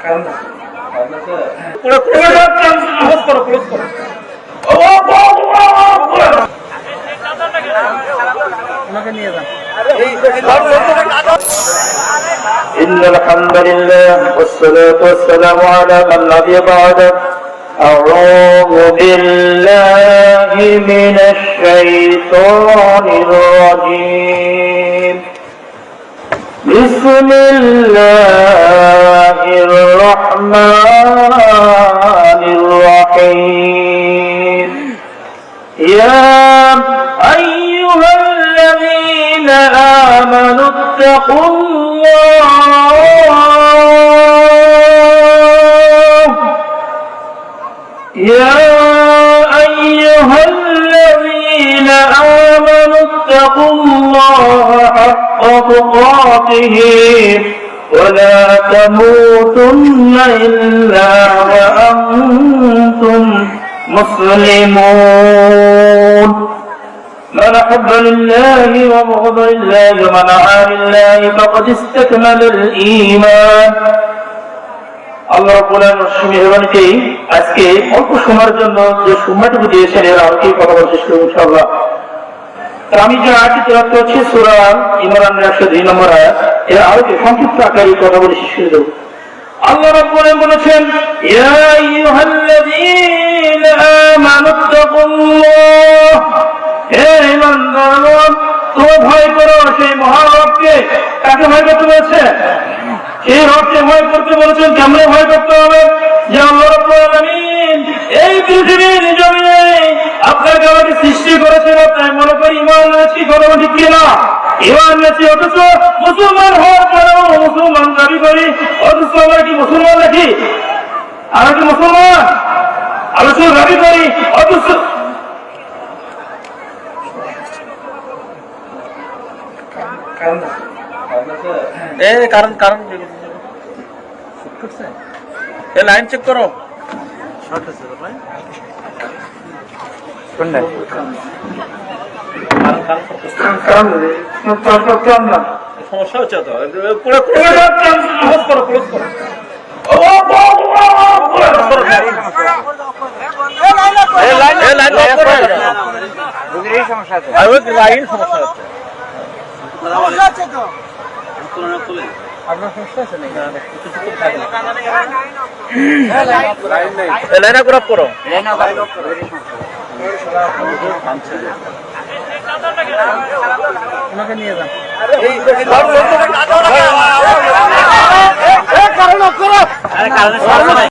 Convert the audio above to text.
إن الحمد لله والصلاة والسلام على من نبي بعد أعوذ بالله من الشيطان الرجيم. بسم الله الرحمن الرحيم. يا أيها الذين آمنوا اتقوا الله. يا أيها الذين آمنوا اتقوا الله حق تقاته. ولا تموتن إلا وأنتم مسلمون من أحب لله وبغض لله ومن عاد لله فقد استكمل الإيمان আল্লাহ রাব্বুল মেহরবানিতে আজকে অল্প সময়ের জন্য যে সময়টুকু দিয়েছেন এর আর কি কথা বলতে শুরু ইনশাআল্লাহ তা আমি যে আয়াতটি তেলাওয়াত করছি সূরা ইমরানের 102 নম্বর আয়াত এর আরও সংক্ষিপ্ত আকারে কথা বলে শেষ করে দেব। আল্লাহ রাব্বুল বলেছেন, ইয়া আইয়ুহাল্লাযীনা আমানু তাকুল্লাহ হে ঈমানদারগণ তোমরা ভয় করো সেই মহারবকে। কাকে ভয় করতে বলেছে? এই রবকে ভয় করতে বলেছেন, কেমনে ভয় করতে হবে? যে আল্লাহ রাব্বুল আলামিন এই পৃথিবীর জমিনে আপনাকে আমাকে সৃষ্টি করেছেন তাই মনে করি ইমান এনেছি কথা ঠিক কিনা ইমান এনেছি অথচ মুসলমান হওয়ার পরেও মুসলমান দাবি করি অথচ আমরা কি মুসলমান নাকি? আমরা কি মুসলমান? আলোচনা দাবি করি অথচ এ কারণ কারণ এ লাইন চেক করো। সমস্যা হচ্ছে তো পুরো ক্লোজ করো ক্লোজ করো লাইন এ লাইন অফ করো লাইন সমস্যা হচ্ছে সমস্যা আছে নাকি এ লাইন আপ করো। ওনাকে নিয়ে যান কারণ